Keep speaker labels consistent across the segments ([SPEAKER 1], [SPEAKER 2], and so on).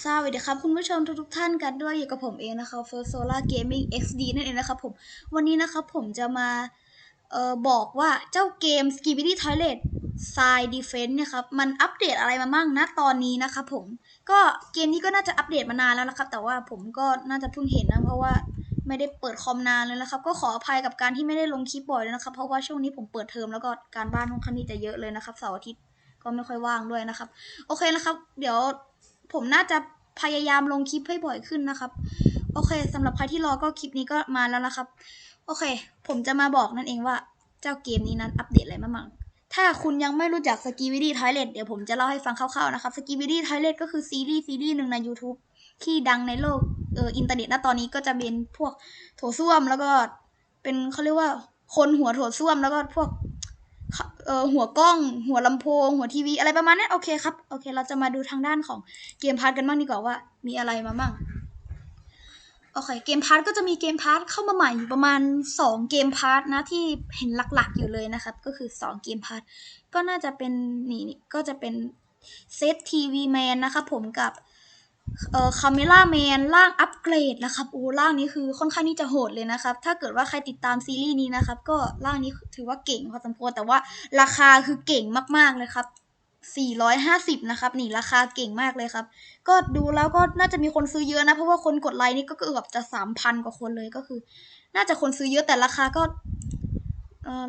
[SPEAKER 1] สวัสดีครับคุณผู้ชมทุกๆท่านกันด้วยอยู่กับผมเองนะคะ First Solar Gaming XD นั่นเองนะครับผมวันนี้นะครับผมจะมาออบอกว่าเจ้าเกม Skibidi Toilet Side Defense เนี่ยครับมันอัปเดตอะไรมามั่งนะตอนนี้นะครับผมก็เกมนี้ก็น่าจะอัปเดตมานานแล้วนะครับแต่ว่าผมก็น่าจะเพิ่งเห็นนะเพราะว่าไม่ได้เปิดคอมนานเลยนะครับ ก็ขออภัยกับการที่ไม่ได้ลงคลิปบ่อยเลยนะครับ เพราะว่าช่วงนี้ผมเปิดเทอมแล้วก็การบ้านค่อนข้างที่จะเยอะเลยนะครับเสาร์อาทิตย์ก็ไม่ค่อยว่างด้วยนะครับ โอเคนะครับ เดี๋ยว ผมน่าจะพยายามลงคลิปให้บ่อยขึ้นนะครับ โอเคสำหรับใครที่รอก็คลิปนี้ก็มาแล้วนะครับ โอเค ผมจะมาบอกนั่นเองว่าเจ้าเกมนี้นั้นอัปเดตอะไรมามั่งถ้าคุณยังไม่รู้จักสกีวิดี้ทอยเลตเดี๋ยวผมจะเล่าให้ฟังคร่าวๆนะครับสกีวิดี้ทอยเลตก็คือซีรีส์ซีรีส์หนึ่งใน YouTube ที่ดังในโลกเอออินเทอร์เน็ตณตอนนี้ก็จะเป็นพวกโถส้วมแล้วก็เป็นเขาเรียกว่าคนหัวโถส้วมแล้วก็พวก หัวกล้อง หัวลำโพง หัวทีวีอะไรประมาณนี้โอเคครับโอเค เราจะมาดูทางด้านของเกมพาร์ทกันบ้างดีกว่าว่า มีอะไรมาบ้างโอเคเกมพาร์ทก็จะมีเกมพาร์ทเข้ามาใหม่อยู่ประมาณ 2 เกมพาร์ทนะที่เห็นหลักๆอยู่เลยนะครับ ก็คือ 2 เกมพาร์ทก็น่าจะเป็นนี่นี่ก็จะเป็นเซตทีวีแมนนะครับผมกับ เอ่อคาเมล่าแมนร่างอัปเกรดนะครับโอ้ร่างนี้คือค่อนข้างที่จะโหดเลยนะครับ ถ้าเกิดว่าใครติดตามซีรีส์นี้นะครับ ก็ร่างนี้ถือว่าเก่งพอสมควรแต่ว่าราคาคือเก่งมากๆเลยครับ450 นะครับ นี่ราคาเก่งมากเลยครับ ก็ดูแล้วก็น่าจะมีคนซื้อเยอะนะ เพราะว่าคนกดไลค์นี่ก็เกือบจะ 3,000 กว่าคนเลยก็คือ น่าจะคนซื้อเยอะแต่ราคาก็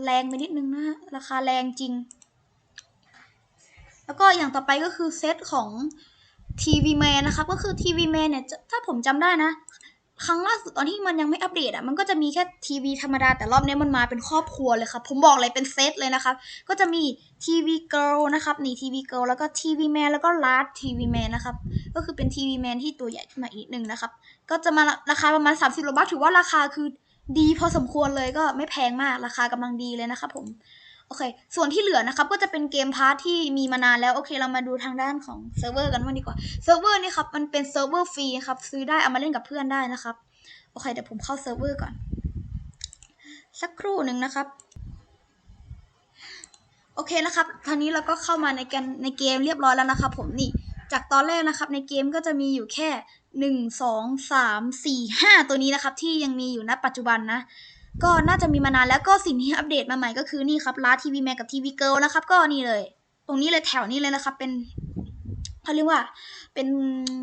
[SPEAKER 1] แรงไปนิดนึงนะราคาแรงจริง แล้วก็อย่างต่อไปก็คือเซตของ ทีวีแมนนะครับก็คือทีวีแมนเนี่ยถ้าผมจำได้นะ ครั้งล่าสุดตอนที่มันยังไม่อัปเดตอะมันก็จะมีแค่ทีวีธรรมดาแต่รอบนี้มันมาเป็นครอบครัวเลยครับผมบอกเลยเป็นเซตเลยนะครับ ก็จะมีทีวีเกิลนะครับนี่ทีวีเกิลแล้วก็ทีวีแมนแล้วก็ลาร์ดทีวีแมนนะครับก็คือเป็นทีวีแมนที่ตัวใหญ่ขึ้นมาอีกนิดนึงนะครับ ก็จะมาราคาประมาณ 30โลบาทถือว่าราคาคือดีพอสมควรเลยก็ไม่แพงมากราคากำลังดีเลยนะครับผม โอเค ส่วนที่เหลือนะครับก็จะเป็นเกมพาร์ทที่มีมานานแล้วโอเค เรามาดูทางด้านของเซิร์ฟเวอร์กันบ้างดีกว่าเซิร์ฟเวอร์นี่ครับมันเป็นเซิร์ฟเวอร์ฟรีครับซื้อได้เอามาเล่นกับเพื่อนได้นะครับโอเคเดี๋ยวผมเข้าเซิร์ฟเวอร์ก่อน สักครู่หนึ่งนะครับโอเคนะครับทางนี้เราก็เข้ามาในกันในเกมเรียบร้อยแล้วนะครับผมนี่จากตอนแรกนะครับในเกมก็จะมีอยู่แค่หนึ่งสองสามสี่ห้าตัวนี้นะครับที่ยังมีอยู่ณปัจจุบันนะ ก็น่าจะมีมานานแล้วก็สิ่งที่อัปเดตมาใหม่ก็คือนี่ครับลาทีวีแมนกับทีวีเกิลนะครับก็นี่เลย ตรงนี้เลยแถวนี้เลยนะครับเป็นเขาเรียกว่าเป็น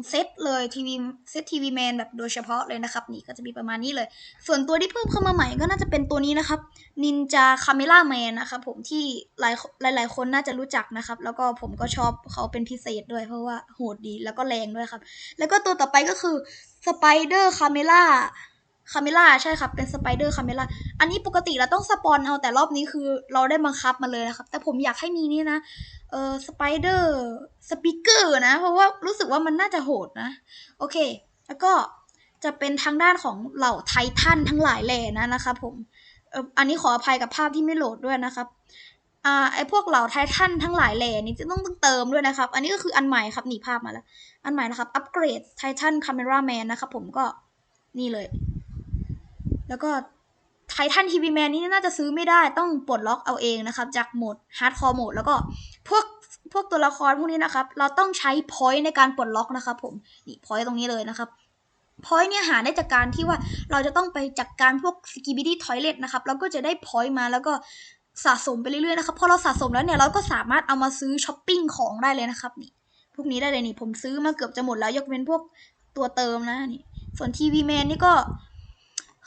[SPEAKER 1] เซตเลยทีวีเซตทีวีแมนแบบโดยเฉพาะเลยนะครับ นี่ก็จะมีประมาณนี้เลย ส่วนตัวที่เพิ่มเข้ามาใหม่ก็น่าจะเป็นตัวนี้นะครับนินจาคาเมล่าแมนนะครับผมที่หลายหลายหลายคนน่าจะรู้จักนะครับ แล้วก็ผมก็ชอบเขาเป็นพิเศษด้วย เพราะว่าโหดดีแล้วก็แรงด้วยครับ แล้วก็ตัวต่อไปก็คือสไปเดอร์คาเมล่า คาเมล่าใช่ครับ เป็นสไปเดอร์คาเมล่าอันนี้ปกติเราต้องสปอนเอาแต่รอบนี้คือเราได้บังคับมาเลยนะครับ แต่ผมอยากให้มีนี่นะ เออสไปเดอร์สปิเกอร์นะ เพราะว่ารู้สึกว่ามันน่าจะโหดนะ โอเค แล้วก็จะเป็นทางด้านของเหล่าไททันทั้งหลายแหล่นะนะครับผมเอออันนี้ขออภัยกับภาพที่ไม่โหลดด้วยนะครับอ่าไอพวกเหล่าไททันทั้งหลายแหล่นี้จะต้องต้องเติมด้วยนะครับ อันนี้ก็คืออันใหม่ครับหนีภาพมาแล้ว อันใหม่นะครับ อัปเกรดไททันคาเมราแมนนะครับผมก็นี่เลย แล้วก็ไททันทีวีแมนนี่น่าจะซื้อไม่ได้ต้องปลดล็อกเอาเองนะครับ จากโหมดฮาร์ดคอร์โหมดแล้วก็พวกพวกตัวละครพวกนี้นะครับ เราต้องใช้พอยต์ในการปลดล็อกนะครับผมนี่พอยต์ตรงนี้เลยนะครับพอยต์เนี่ยหาได้จากการที่ว่าเราจะต้องไปจัดกการพวกสกิบิดี้ทอยเลทนะครับแล้วก็จะได้พอยต์มาแล้วก็สะสมไปเรื่อยๆนะครับพอเราสะสมแล้วเนี่ยเราก็สามารถเอามาซื้อช้อปปิ้งของได้เลยนะครับนี่พวกนี้ได้เลยนี่ผมซื้อมาเกือบจะหมดแล้วยกเว้นพวกตัวเติมนะนี่ส่วนทีวีแมนนี่ก็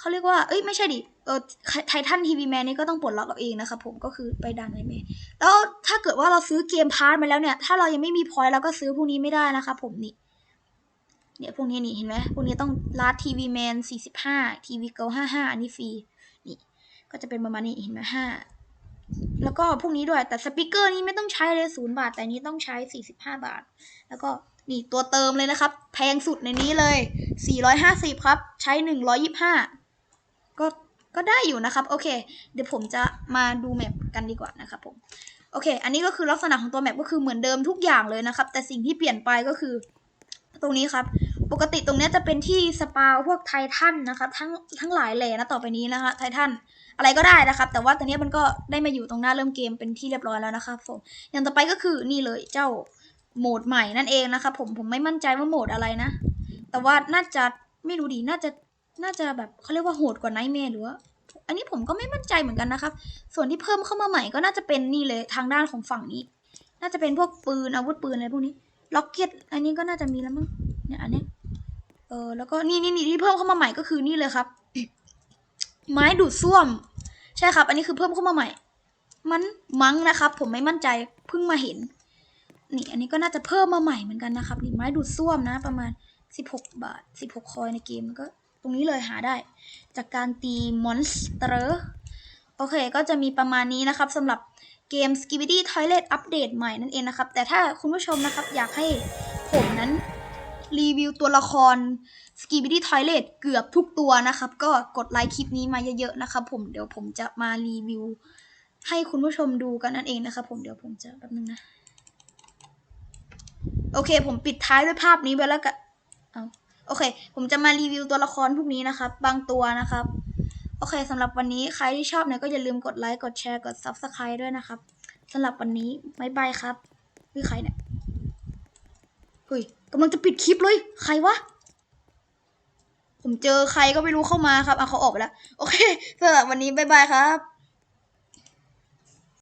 [SPEAKER 1] เขาเรียกว่า เอ้ยไม่ใช่ดิ เออไททันทีวีแมนนี่ก็ต้องปลดล็อกเอาเองนะคะผมก็คือไปดังไอเมนแล้วถ้าเกิดว่าเราซื้อเกมพาร์ทมาแล้วเนี่ย ถ้าเรายังไม่มีพอยต์เราก็ซื้อพวกนี้ไม่ได้นะคะผมนี่ เนี่ยพวกนี้นี่เห็นไหมพวกนี้ต้องลัดทีวีแมนสี่สิบห้าทีวีเกิลห้าห้าอันนี้ฟรี นี่ ก็จะเป็นประมาณนี้เห็นไหมห้าแล้วก็พวกนี้ด้วย แต่สปีกเกอร์นี้ไม่ต้องใช้เลยศูนย์บาท แต่นี้ต้องใช้สี่สิบห้าบาท แล้วก็นี่ตัวเติมเลยนะครับ แพงสุดในนี้เลย 450 ครับ ใช้ 125 ได้อยู่นะครับโอเค เดี๋ยวผมจะมาดูแมปกันดีกว่านะครับผมโอเค อันนี้ก็คือลักษณะของตัวแมปก็คือเหมือนเดิมทุกอย่างเลยนะครับ แต่สิ่งที่เปลี่ยนไปก็คือ ตรงนี้ครับ ปกติตรงนี้จะเป็นที่สปาวพวกไททันนะครับ ทั้งทั้งหลายแหล่นะต่อไปนี้นะคะไททันอะไรก็ได้นะครับ แต่ว่าตอนนี้มันก็ได้มาอยู่ตรงหน้าเริ่มเกมเป็นที่เรียบร้อยแล้วนะครับผมอย่างต่อไปก็คือนี่เลยเจ้าโหมดใหม่นั่นเองนะครับผมผมไม่มั่นใจว่าโหมดอะไรนะ แต่ว่าน่าจะไม่รู้ดีน่าจะน่าจะแบบเขาเรียกว่าโหดกว่าไนท์แมร์หรือว่า อันนี้ผมก็ไม่มั่นใจเหมือนกันนะครับ ส่วนที่เพิ่มเข้ามาใหม่ก็น่าจะเป็นนี่เลยทางด้านของฝั่งนี้ น่าจะเป็นพวกปืนอาวุธปืนอะไรพวกนี้ ล็อกเก็ต อันนี้ก็น่าจะมีแล้วมั้ง เนี่ยอันนี้ เออแล้วก็นี่นี่นี่ที่เพิ่มเข้ามาใหม่ก็คือนี่เลยครับ ไม้ดูดซ่วม ใช่ครับ อันนี้คือเพิ่มเข้ามาใหม่ มันมั้งนะครับ ผมไม่มั่นใจ เพิ่งมาเห็น นี่อันนี้ก็น่าจะเพิ่มมาใหม่เหมือนกันนะครับ นี่ไม้ดูดซ่วมนะ ประมาณ 16 บาท 16 คอยในเกมก็ ตรงนี้เลยหาได้ จากการตีมอนสเตอร์โอเค ก็จะมีประมาณนี้นะครับสำหรับเกม s k i b i d y Toilet อัปเดตใหม่นั่นเองนะครับ แต่ถ้าคุณผู้ชมนะครับอยากให้ผมนั้นรีวิวตัวละคร s k i b i d y Toilet เกือบทุกตัวนะครับ ก็กดไลค์คลิปนี้มาเยอะๆนะครับผมเดี๋ยวผมจะมารีวิว ให้คุณผู้ชมดูกันนั่นเองนะครับผมเดี๋ยวผมจะแป๊บนึงนะ โอเค ผมปิดท้ายด้วยภาพนี้ไปแล้วกัน โอเค ผมจะมารีวิวตัวละครพวกนี้นะครับ บางตัวนะครับ โอเคสำหรับวันนี้ใครที่ชอบเนี่ยก็อย่าลืมกดไลค์ กดแชร์ กด Subscribe ด้วยนะครับสำหรับวันนี้บ๊ายบายครับคือใครเนี่ยเฮ้ยกำลังจะปิดคลิปเลย ใครวะ ผมเจอใครก็ไม่รู้เข้ามาครับเอาเขาออกไปแล้ว โอเคสำหรับวันนี้บ๊ายบายครับ